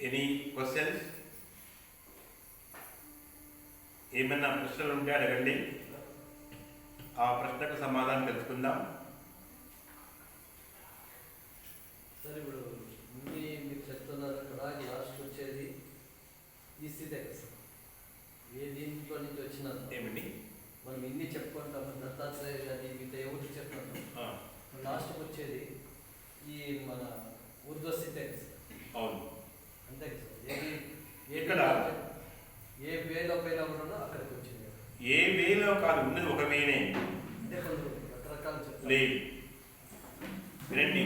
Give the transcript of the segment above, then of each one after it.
Any questions ఏమైనా ప్రశ్నలు ఉంటే అడగండి. ఆ ప్రశ్నకు సమాధానం తెలుసుకుందాం. సార్ ఇప్పుడు ఇన్ని మీరు చెప్తున్నారు కదా లాస్ట్ వచ్చేది ఈ స్థితే కదా సార్? ఏ దీంట్లో నుంచి వచ్చినారు ఏమిటి మనం ఇన్ని చెప్పుకుంటాం? దత్తాత్రేయ కానీ మిగతా ఎవరు ఆ, లాస్ట్కి వచ్చేది ఈ మన ఊర్ధ్వ స్థితే కదా సార్? అవును. అంతే ఏ ఇక్కడ? ఏ వేలో పైన కూడా అక్కడికి వచ్చింది. కదా. ఏ వేలో కాదు ఉన్నది ఒక వేనే. లేదు. వినండి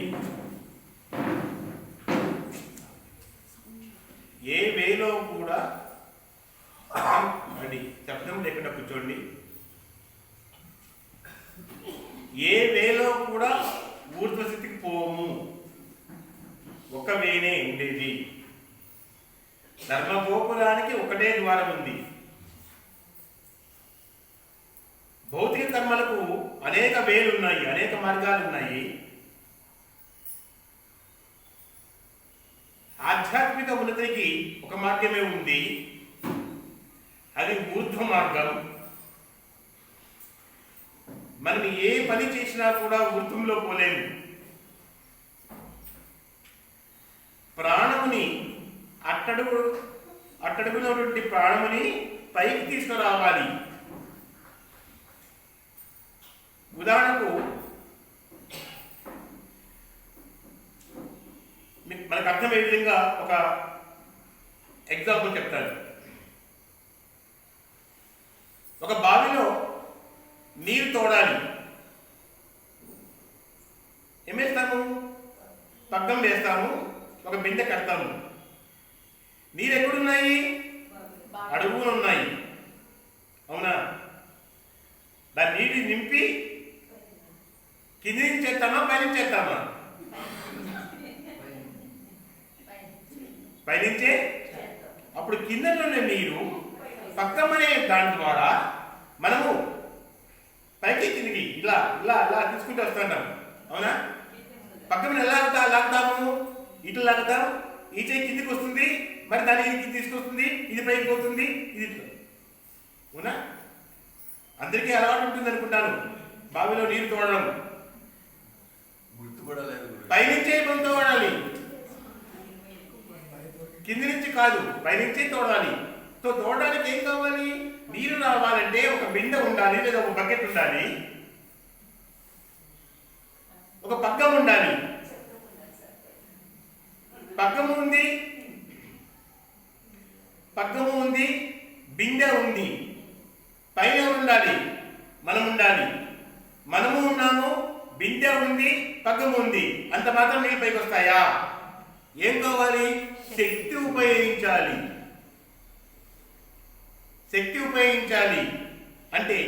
ఏ వేలో కూడా అండి శబ్దం లేకుండా కూర్చోండి ఏ వేలో కూడా ఊర్ధ్వస్థితికి పోము ఒక వేనే ఉండేది ధర్మగోపురానికి ఒకటే ద్వారం ఉంది. భౌతిక కర్మలకు అనేక వేలు ఉన్నాయి అనేక మార్గాలు ఉన్నాయి ఆధ్యాత్మిక ఉన్నతికి ఒక మార్గమే ఉంది. అది ఊర్ధ్వ మార్గం. మనం ఏ పని చేసినా కూడా ఊర్ధ్వంలో పోలేము. ప్రాణముని అట్టడుగు అట్టడుగులో ప్రాణముని పైకి తీసుకురావాలి. ఉదాహరణకు మనకు అర్థమయ్యే విధంగా ఒక ఎగ్జాంపుల్ చెప్తాను. ఒక బావిలో నీరు తోడాలి. ఏం వేస్తాము? పగ్గం వేస్తాము. ఒక బిందె కడతాము. నీరు ఎక్కడున్నాయి అడుగున ఉన్నాయి అవునా? దాన్ని నీటి నింపి కింది నుంచి చేస్తామా పై నుంచి చేస్తామా పైనుంచే? అప్పుడు కింద నుండి నీరు పక్కమనే దాని ద్వారా మనము పైకి కిందికి ఇలా ఇలా ఇలా తీసుకుంటూ వస్తుంటాం. అవునా? పక్కన ఎలా లాగుతా లాగుతాము? ఇటు లాగుతాం ఈ చేయి కిందికి వస్తుంది. మరి దాన్ని ఇది తీసుకొస్తుంది ఇది పైకి పోతుంది ఇది. అవునా? అందరికీ అలవాటు ఉంటుంది అనుకుంటాను. బావిలో నీరు తోడడం. గుర్తు కూడా లేదు గురు. పైనుంచే మనం తోడాలి. కింది నుంచి కాదు పైనుంచే తోడాలి. సో తోడడానికి ఏం కావాలి? నీరు రావాలంటే ఒక బిందె ఉండాలి లేదా ఒక బకెట్ ఉండాలి. ఒక పక్కం ఉండాలి. పక్కము ఉంది పక్కము ఉంది బిందె ఉంది. పైన ఉండాలి మనం ఉండాలి. మనము ఉన్నాము బిందె ఉంది పగ్గము ఉంది. అంత మాత్రం నీళ్ళు పైకి వస్తాయా? ఏం కావాలి? శక్తి ఉపయోగించాలి. శక్తి ఉపయోగించాలి. అంటే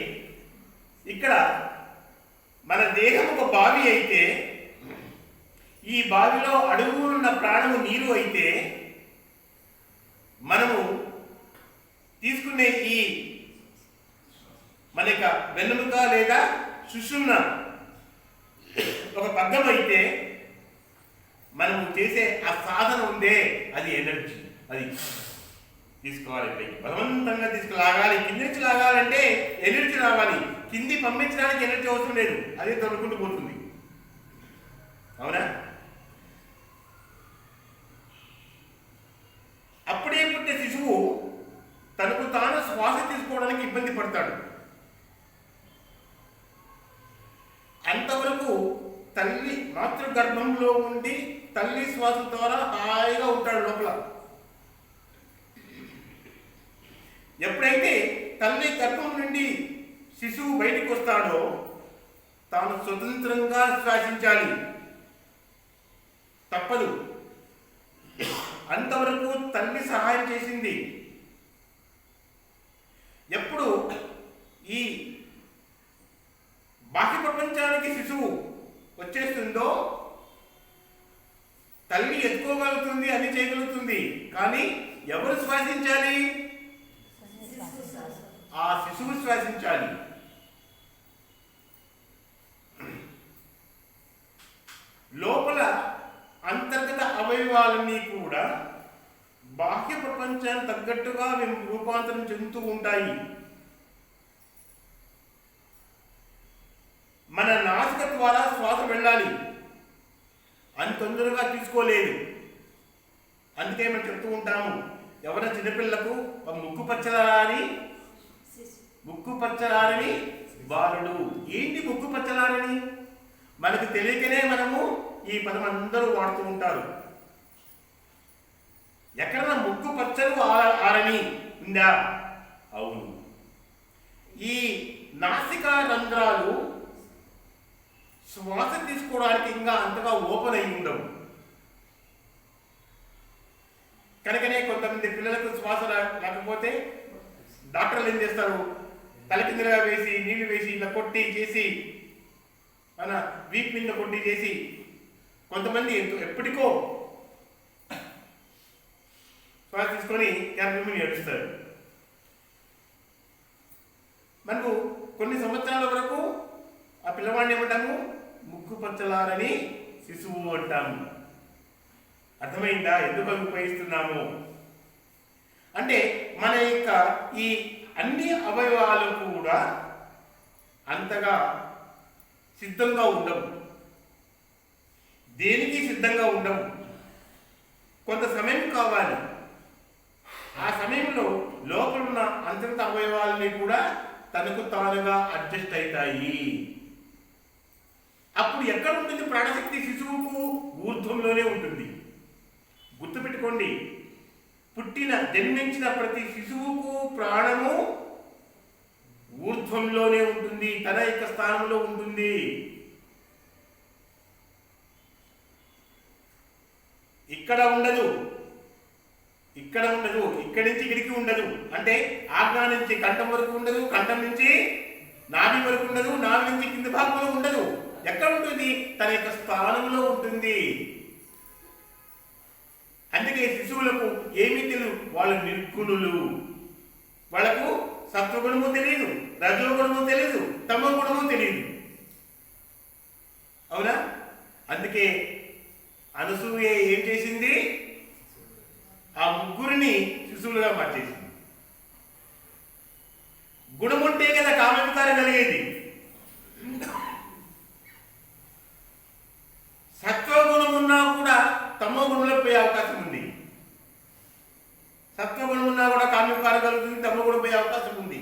ఇక్కడ మన దేహం ఒక బావి అయితే ఈ బావిలో అడుగునున్న ప్రాణము నీరు అయితే మనము తీసుకునే ఈ మన యొక్క వెన్నుముక లేదా సుషుమ్న ఒక పగ్గం అయితే మనం చేసే ఆ సాధన ఉందే. అది ఎనర్జీ అది తీసుకోవాలి పైకి బలవంతంగా తీసుకులాగాలి. కింది నుంచి లాగాలంటే ఎనర్జీ రావాలి. కింది పంపించడానికి ఎనర్జీ అవసరం లేదు. అదే తొడుకుంటూ పోతుంది. అవునా? అప్పుడే పుట్టే శిశువు తనకు తాను శ్వాస తీసుకోవడానికి ఇబ్బంది పడతాడు. అంతవరకు తల్లి మాతృగర్భంలో ఉండి తల్లి శ్వాస ద్వారా హాయిగా ఉంటాడు లోపల. ఎప్పుడైతే తల్లి గర్భం నుండి శిశువు బయటకు వస్తాడో తాను స్వతంత్రంగా శ్వాసించాలి. తప్పదు. అంతవరకు తల్లి సహాయం చేసింది ఎప్పుడు ఈ బాహ్య ప్రపంచానికి శిశువు వచ్చేస్తుందో తల్లి ఎత్తుకోగలుగుతుంది అన్ని చేయగలుగుతుంది కానీ ఎవరు శ్వాసించాలి? ఆ శిశువు శ్వాసించాలి. లోపల అంతర్గత అవయవాలన్నీ కూడా బాహ్య ప్రపంచాన్ని తగ్గట్టుగా మేము రూపాంతరం చెందుతూ ఉంటాయి. మన నాసిక ద్వారా శ్వాస వెళ్ళాలి. అని తొందరగా తీసుకోలేదు. అందుకే మనం చెప్తూ ఉంటాము ఎవరైనా చిన్నపిల్లకు ముక్కు పచ్చలారని ముక్కు పచ్చలారని బాలుడు. ఏంటి ముక్కు పచ్చలారని? మనకు తెలియకనే మనము ఈ పదం అందరూ వాడుతూ ఉంటారు. ఎక్కడన్నా ముక్కు పచ్చలు ఆ- ఆరని ఉందా? అవును. ఈ నాసికా రంధ్రాలు శ్వాస తీసుకోవడానికి ఇంకా అంతగా ఓపెన్ అయి ఉండవు. కనుకనే కొంతమంది పిల్లలకు శ్వాస రాకపోతే డాక్టర్లు ఏం చేస్తారు? తల వేసి నీళ్ళు వేసి ఇలా కొట్టి చేసి మన వీక్ మీద కొట్టి చేసి కొంతమంది ఎప్పటికో శ్వాస తీసుకొని క్యాన్సర్ ఏడుస్తారు మనకు కొన్ని సంవత్సరాల వరకు ఆ పిల్లవాడిని ఏమంటాము? ముక్కు పచ్చలారని శిశువు అంటాము. అర్థమైందా? ఎందుకు అవి ఉపయోగిస్తున్నాము అంటే మన యొక్క ఈ అన్ని అవయవాలు కూడా అంతగా సిద్ధంగా ఉండవు. దేనికి సిద్ధంగా ఉండవు? కొంత సమయం కావాలి. ఆ సమయంలో లోపల ఉన్న అంతర్గత అవయవాలని కూడా తనకు తానుగా అడ్జస్ట్ అవుతాయి అప్పుడు ఎక్కడ ఉంటుంది ప్రాణశక్తి శిశువుకు ఊర్ధ్వంలోనే ఉంటుంది. గుర్తుపెట్టుకోండి. పుట్టిన జన్మించిన ప్రతి శిశువుకు ప్రాణము ఊర్ధ్వంలోనే ఉంటుంది తన యొక్క స్థానంలో ఉంటుంది. ఇక్కడ ఉండదు. ఇక్కడ ఉండదు. ఇక్కడి నుంచి ఇక్కడికి ఉండదు. అంటే ఆజ్ఞా నుంచి కంఠం వరకు ఉండదు కంఠం నుంచి నాభి వరకు ఉండదు నాభి నుంచి కింది భాగంలో ఉండదు. ఎక్కడ ఉంటుంది? తన యొక్క స్థానంలో ఉంటుంది. అందుకే శిశువులకు ఏమీ తెలియదు వాళ్ళు నిర్గుణులు. వాళ్ళకు సత్వగుణము తెలియదు రజోగుణము తెలియదు తమ గుణము తెలియదు అవునా? అందుకే అనసూయ ఏం చేసింది? ఆ ముగ్గురిని శిశువులుగా మార్చేసింది. గుణముంటే కదా కామవికారం కలిగేది. సత్వగుణం ఉన్నా కూడా తమ గుణంలో పోయే అవకాశం ఉంది సత్వగుణం ఉన్నా కూడా కామ్యకారం కలుగుతుంది తమో గుణం పోయే అవకాశం ఉంది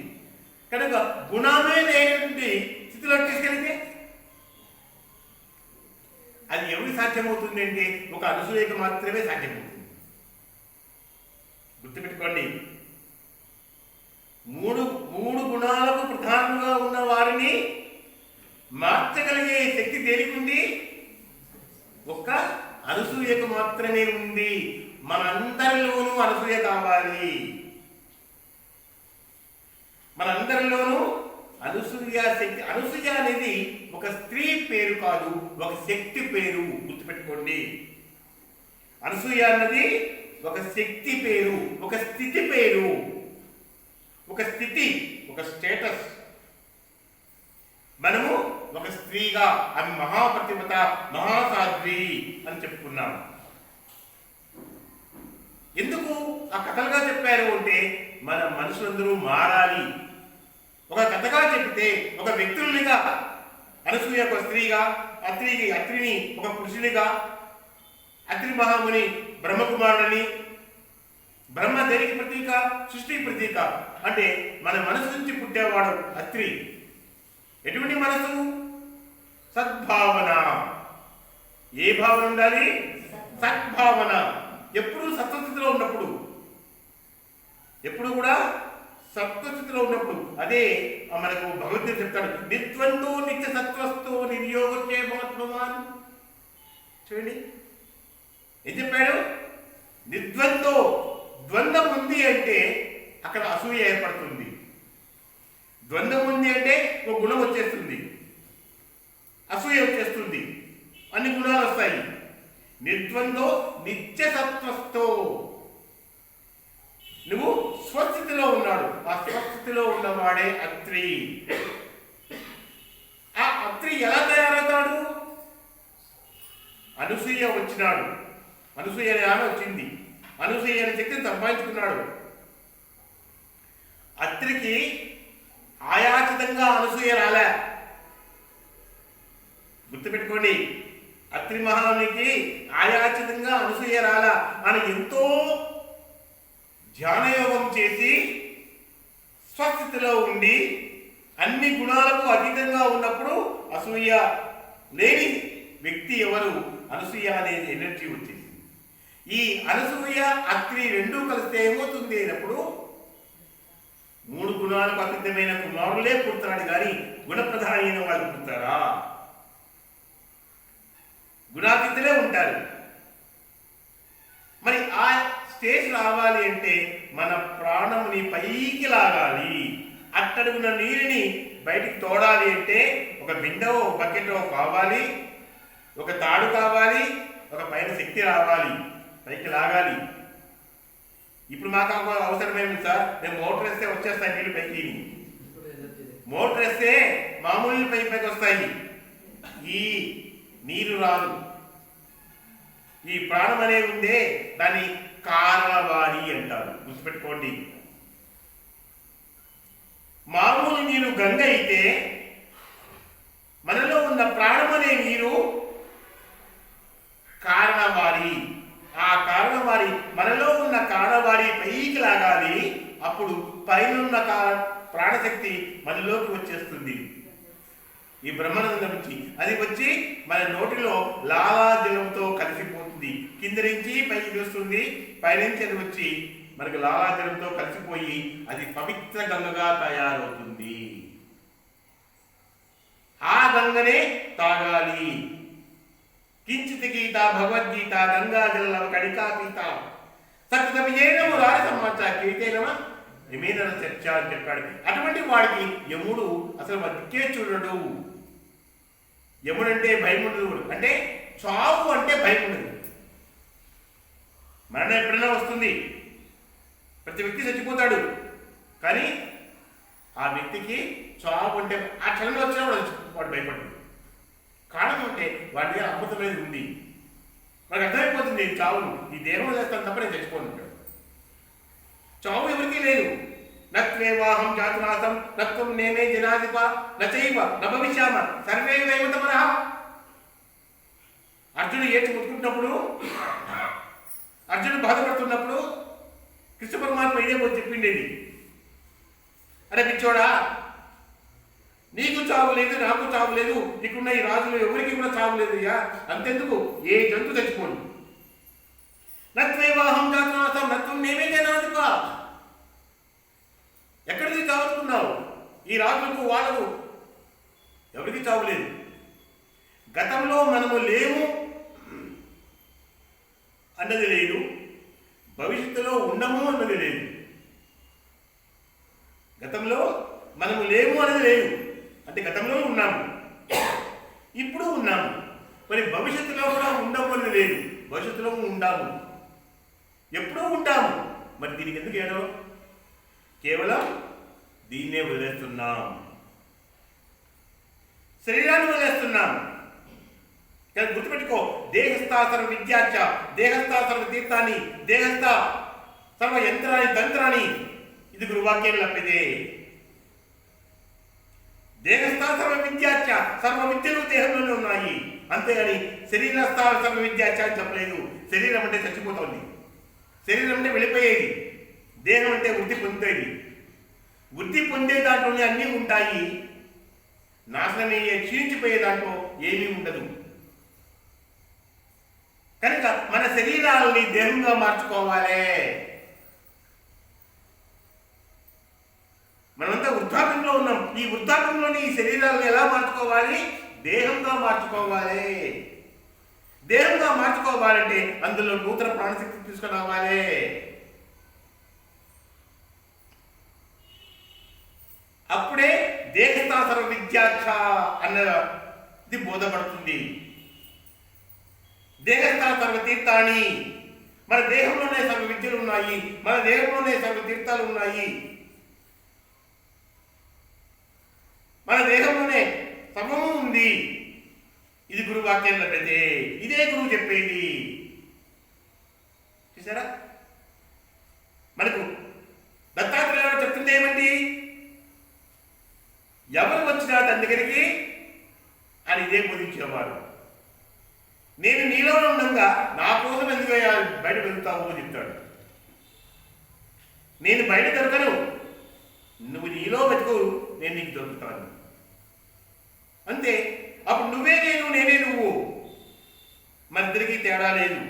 కనుక గుణమే లేనటువంటి స్థితిలో తీసుకెళ్తే అది ఎవరికి సాధ్యమవుతుంది అంటే ఒక అనసూయకు మాత్రమే సాధ్యమవుతుంది. గుర్తుపెట్టుకోండి. మూడు మూడు గుణాలకు ప్రధానంగా ఉన్న వారిని మార్చగలిగే శక్తి తేలికుంది ఒక్క అనసూయకు మాత్రమే ఉంది. మనందరిలోనూ అనసూయ కావాలి. మనందరిలోనూ అనుసూయ శక్తి అనుసూయ అనేది ఒక స్త్రీ పేరు కాదు ఒక శక్తి పేరు గుర్తుపెట్టుకోండి. అనసూయ అన్నది ఒక శక్తి పేరు ఒక స్థితి పేరు ఒక స్థితి ఒక స్టేటస్. మనము ఒక స్త్రీగా ఆమె మహాప్రతిమత మహాసాధ్వి అని చెప్పుకున్నాము ఎందుకు ఆ కథలుగా చెప్పారు అంటే మన మనుషులందరూ మారాలి. ఒక కథగా చెప్తే ఒక వ్యక్తులునిగా అనసూయ ఒక స్త్రీగా అత్రికి అత్రిని ఒక పురుషునిగా అత్రి మహాముని బ్రహ్మకుమారుడని బ్రహ్మ దేనికి ప్రతీక సృష్టి ప్రతీక? అంటే మన మనసు నుంచి పుట్టేవాడు అత్రి. ఎటువంటి మనసు? సద్భావన. ఏ భావన ఉండాలి? సద్భావన. ఎప్పుడు సత్వస్థితిలో ఉన్నప్పుడు. ఎప్పుడు కూడా సత్వస్థితిలో ఉన్నప్పుడు అదే మనకు భగవద్గీత చెప్తాడు నిత్వంతో నిత్య సత్వస్తో నిర్యోగచ్చే మహాత్మవాన్. చూడండి. ఏం చెప్పాడు? నిద్వంతో ద్వంద్వం ఉంది అంటే అక్కడ అసూయ ఏర్పడుతుంది. ద్వంద్వం ఉంది అంటే ఒక గుణం వచ్చేస్తుంది. అసూయ వచ్చేస్తుంది. అన్ని గుణాలు వస్తాయి. నిద్వంతో నిత్యసత్వస్తో నువ్వు స్వస్థితిలో ఉన్నాడు. ఆ స్వస్థితిలో ఉన్నవాడే అత్రి. ఆ అత్రి ఎలా తయారవుతాడు? అనసూయ వచ్చినాడు. అనసూయ అనే ఆమె వచ్చింది. అనసూయ అనే శక్తిని సంపాదించుకున్నాడు. అత్రికి ఆయాచితంగా అనసూయ రాలే. గుర్తుపెట్టుకోండి అత్రి మహానికి ఆయాచితంగా అనసూయ రాలా అని ఎంతో ధ్యానయోగం చేసి స్వస్థితిలో ఉండి అన్ని గుణాలకు అతీతంగా ఉన్నప్పుడు అసూయ లేని వ్యక్తి ఎవరు? అనసూయ అనేది ఎనర్జీ వచ్చింది ఈ అనసూయ అగ్ని రెండూ కలిస్తే ఏమవుతుంది అయినప్పుడు మూడు గుణాలకు అతీతమైన కుమారులే పుడతాడు కానీ గుణప్రధాని అయిన వాళ్ళు పుడతారా? గుణాతీతులే ఉంటారు. మరి ఆ స్టేజ్ రావాలి అంటే మన ప్రాణంని పైకి లాగాలి. అట్టడుగున నీరుని బయటికి తోడాలి అంటే ఒక బిందె ఒక బకెట్ కావాలి ఒక తాడు కావాలి ఒక పైన శక్తి రావాలి పైకి లాగాలి. ఇప్పుడు మాకు ఒక అవసరమేమి సార్? మేము మోటార్ వేస్తే వచ్చేస్తాయి నీళ్ళు పైకి. మోటార్ వేస్తే మామూలు పై పైకి వస్తాయి. ఈ నీరు రాదు. ఈ ప్రాణం అనేది ఉందే దాన్ని కారణవాడి అంటారు. గుర్తుపెట్టుకోండి. మామూలు నీరు గంగ అయితే మనలో ఉన్న ప్రాణం అనే నీరు కారణవారి ఆ కారణవారి మనలో ఉన్న కారణవారి పైకి లాగాలి అప్పుడు పైనున్న కా- ప్రాణశక్తి మనలోకి వచ్చేస్తుంది. ఈ బ్రహ్మానందం నుంచి. అది వచ్చి మన నోటిలో లాలాజలంతో కలిసిపోతుంది కింద నుంచి పైకి వస్తుంది పైనుంచి అది వచ్చి మనకు లాలాజలంతో కలిసిపోయి అది పవిత్ర గంగగా తయారవుతుంది. ఆ గంగనే తాగాలి. కించిత్ గీత భగవద్గీత గంగా జల కణికా గీత. సత్యమేనము రాని సమాచార కీర్తేనమా యమేన చర్చ అని చెప్పాడు. అటువంటి వాడికి యముడు అసలు బతికే చూడడు. యముడు అంటే అంటే చావు అంటే భయం ఉండదు మరణం ఎప్పుడైనా వస్తుంది. ప్రతి వ్యక్తి చచ్చిపోతాడు. కానీ ఆ వ్యక్తికి చావు అంటే ఆ క్షణంలో వచ్చినా వాడు వాడు భయపడ్డాడు కారణం అంటే వాడి దగ్గర అద్భుతమైనది ఉంది. మనకు అర్థమైపోతుంది చావును ఈ దేహం చేస్తాను తప్ప నేను చచ్చిపోతుంటాడు చావు ఎవరికీ లేదు. నత్వేవాహం జాతునాథం నత్వం నేనే జనాధిప నచైవ నభవిష్యామ భవిష్యామ సర్వే వైవతమరహ అర్జునుడు ఏడ్చి ముట్టుకుంటున్నప్పుడు అర్జునుడు బాధపడుతున్నప్పుడు కృష్ణ పరమాత్మ ఇదే పోయి చెప్పిండేది. అరే పిచ్చోడా నీకు చావు లేదు నాకు చావు లేదు నీకున్న ఈ రాజులు ఎవరికి కూడా చావు లేదు అయ్యా అంతెందుకు? ఏ జంతు తెచ్చుకోండి నత్వేవాహం జాతునాథం నత్వం నేమే జనాధిప. ఎక్కడికి చావుకున్నావు ఈ రాజులకు వాళ్ళకు ఎవరికి చావు లేదు. గతంలో మనము లేము అన్నది లేదు. భవిష్యత్తులో ఉండము అన్నది లేదు. గతంలో మనము లేము అనేది లేదు. అంటే గతంలో ఉన్నాము. ఇప్పుడు ఉన్నాము. మరి భవిష్యత్తులో కూడా ఉండము అనేది లేదు. భవిష్యత్తులో ఉండాము. ఎప్పుడూ ఉంటాము. మరి దీనికి ఎందుకు ఏడవ? కేవలం దీన్నే వదిలేస్తున్నాం. శరీరాన్ని వదిలేస్తున్నాం. గుర్తుపెట్టుకో దేహస్థ సర్వ విద్యాచ దేహస్థ సర్వ తీర్థాన్ని దేహస్థ సర్వ యంత్రాన్ని తంత్రాన్ని ఇది గురువాక్యం లభ్యతే దేహస్థా సర్వ విద్యాచ సర్వ విద్యలు దేహంలోనే ఉన్నాయి. అంతేగాని శరీరస్థ సర్వ విద్యాచ అని చెప్పలేదు. శరీరం అంటే చచ్చిపోతుంది. శరీరం అంటే వెళ్ళిపోయేది. దేహం అంటే వృద్ధి పొందేది. వృద్ధి పొందే దాంట్లోనే అన్నీ ఉంటాయి. నాశనమయ్యే క్షీణించిపోయే దాంట్లో ఏమీ ఉండదు. కనుక మన శరీరాలని దేహంగా మార్చుకోవాలి. మనమంతా వృద్ధాపంలో ఉన్నాం. ఈ వృద్ధాపంలోని ఈ శరీరాలను ఎలా మార్చుకోవాలి? దేహంగా మార్చుకోవాలి. దేహంగా మార్చుకోవాలంటే అందులో నూతన ప్రాణశక్తి తీసుకురావాలి. అప్పుడే దేహస్థాసర విద్యాక్ష అన్నది బోధపడుతుంది. దేహస్థల సర్వ తీర్థాన్ని మన దేహంలోనే సర్వ విద్యలు ఉన్నాయి మన దేహంలోనే సర్వ తీర్థాలు ఉన్నాయి మన దేహంలోనే సర్వము ఉంది. ఇది గురువు వాక్యం లభ్యతే ఇదే గురువు చెప్పేది. చూసారా మనకు దత్తాత్రేయ చెప్తుంది ఏమండి? ఎవరు వచ్చినా తన దగ్గరికి అని ఇదే బోధించేవాడు నేను నీలో ఉండగా నా కోసం ఎందుకు బయట వెళ్తావు అని చెప్తాడు. నేను బయట దొరకను. నువ్వు నీలో వెతుకు నేను నీకు దొరుకుతాను. అంతే. అప్పుడు నువ్వే నేను నేనే నువ్వు. మన ఇద్దరికి తేడా లేదు.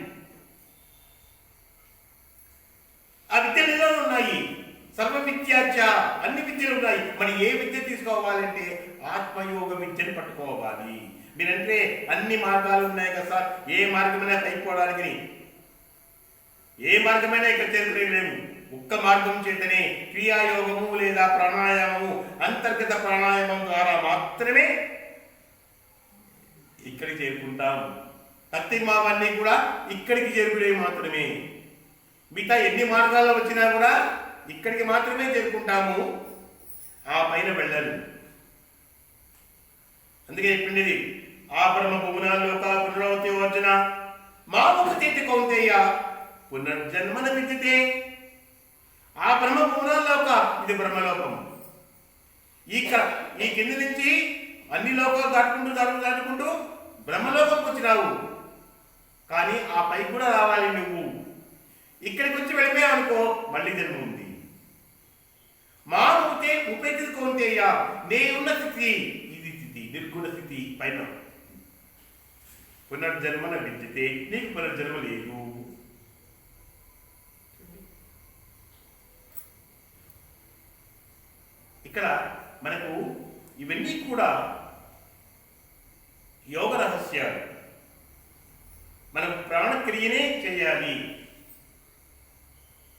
ఆ విద్యలు ఉన్నాయి. సర్వ విద్యాచ అన్ని విద్యలు ఉన్నాయి. మరి ఏ విద్య తీసుకోవాలంటే ఆత్మయోగ విద్యను పట్టుకోవాలి. మీరంటే అన్ని మార్గాలు ఉన్నాయి కదా సార్. ఏ మార్గమైనా పైపోవడానికి ఏ మార్గమైనా ఇక్కడ చేరుకునేలేము ఒక్క మార్గం చేతనే క్రియాయోగము లేదా ప్రాణాయామము అంతర్గత ప్రాణాయామం ద్వారా మాత్రమే ఇక్కడికి చేరుకుంటాం. తత్తిమావన్నీ కూడా ఇక్కడికి చేరుకునేవి మాత్రమే. మిగతా ఎన్ని మార్గాల్లో వచ్చినా కూడా ఇక్కడికి మాత్రమే చేరుకుంటాము. ఆ పైన వెళ్ళాలి. అందుకే చెప్పిండేది ఆ బ్రహ్మ భువనాల్లోక పునరవతి వర్జన మా ముఖ చేతి కౌంతేయ పునర్జన్మన విద్యతే ఆ బ్రహ్మ భువనాల్లోక ఇది బ్రహ్మలోకము ఈ ఈ కింది నుంచి అన్ని లోకాలు దాటుకుంటూ దాటు దాటుకుంటూ బ్రహ్మలోకంకి వచ్చినావు. కానీ ఆ పై కూడా రావాలి నువ్వు. ఇక్కడికి వచ్చి వెళ్ళిపోయావు అనుకో మళ్ళీ జన్మ ఉంది. మా ముతే ఉపేక్షిత కౌంతేయ నేనున్న స్థితి ఇది స్థితి నిర్గుణ స్థితి పైన పునర్జన్మన విద్యతే నీకు పునర్జన్మ లేదు. ఇక్కడ మనకు ఇవన్నీ కూడా యోగ రహస్యాలు. మనం ప్రాణక్రియనే చేయాలి.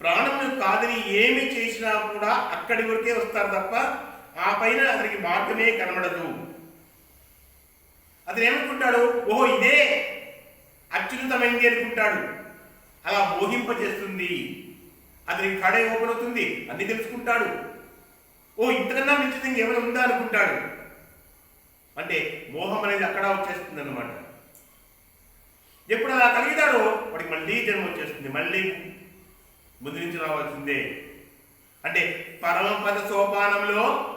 ప్రాణమును కాదని ఏమి చేసినా కూడా అక్కడి వరకే వస్తారు తప్ప ఆ పైన అతనికి మార్గమే కనబడదు. అతను ఏమనుకుంటాడు ఓహో ఇదే అత్యున్నతమైంది అనుకుంటాడు. అలా మోహింపజేస్తుంది. అతని కడ ఓపెన్ అవుతుంది. అన్ని తెలుసుకుంటాడు. ఓ ఇంతకన్నా మించింది ఇంకేమైనా ఉందా అనుకుంటాడు. అంటే మోహం అనేది అక్కడ వచ్చేస్తుంది అనమాట ఎప్పుడు అలా కలిగితాడో వాడికి మళ్ళీ జన్మ వచ్చేస్తుంది. మళ్ళీ ముందు నుంచి రావాల్సిందే. అంటే పరమపద సోపానంలో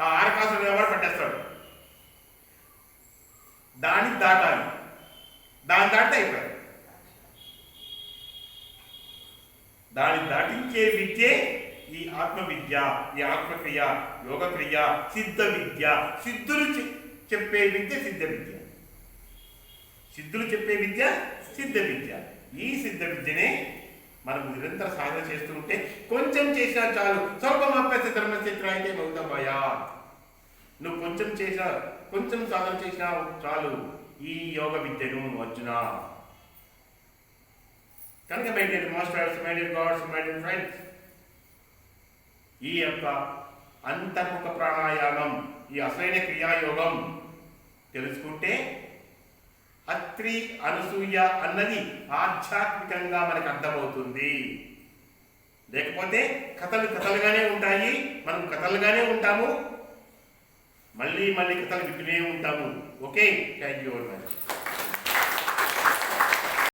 ఆ ఆరకాసులు నిలబడి పట్టేస్తాడు. దాన్ని దాటాలి. దాన్ని దాటితే అయిపోయాడు దాన్ని దాటించే విద్యే ఈ ఆత్మవిద్య ఈ ఆత్మక్రియ యోగక్రియ సిద్ధ విద్య సిద్ధులు చెప్పే విద్య సిద్ధ విద్య సిద్ధులు చెప్పే విద్య సిద్ధ విద్య ఈ సిద్ధ విద్యనే మనం నిరంతర సాధన చేస్తూ ఉంటే కొంచెం చేసినా చాలు. స్వల్పం అభ్యాస ధర్మచిత్ర అయితే భయా నువ్వు కొంచెం చేసినా కొంచెం సాధన చేసినా చాలు. ఈ యోగ విద్యను అర్జున. కనుక my dear masters my dear gods my dear friends ఈ యొక్క అంతర్ముఖ ప్రాణాయామం ఈ అసలైన క్రియాయోగం తెలుసుకుంటే అత్రి అనసూయ అన్నది ఆధ్యాత్మికంగా మనకు అర్థమవుతుంది. లేకపోతే కథలు కథలుగానే ఉంటాయి మనం కథలుగానే ఉంటాము. మళ్ళీ మళ్ళీ కథలు వింటూనే ఉంటాము. Okay? Thank you very much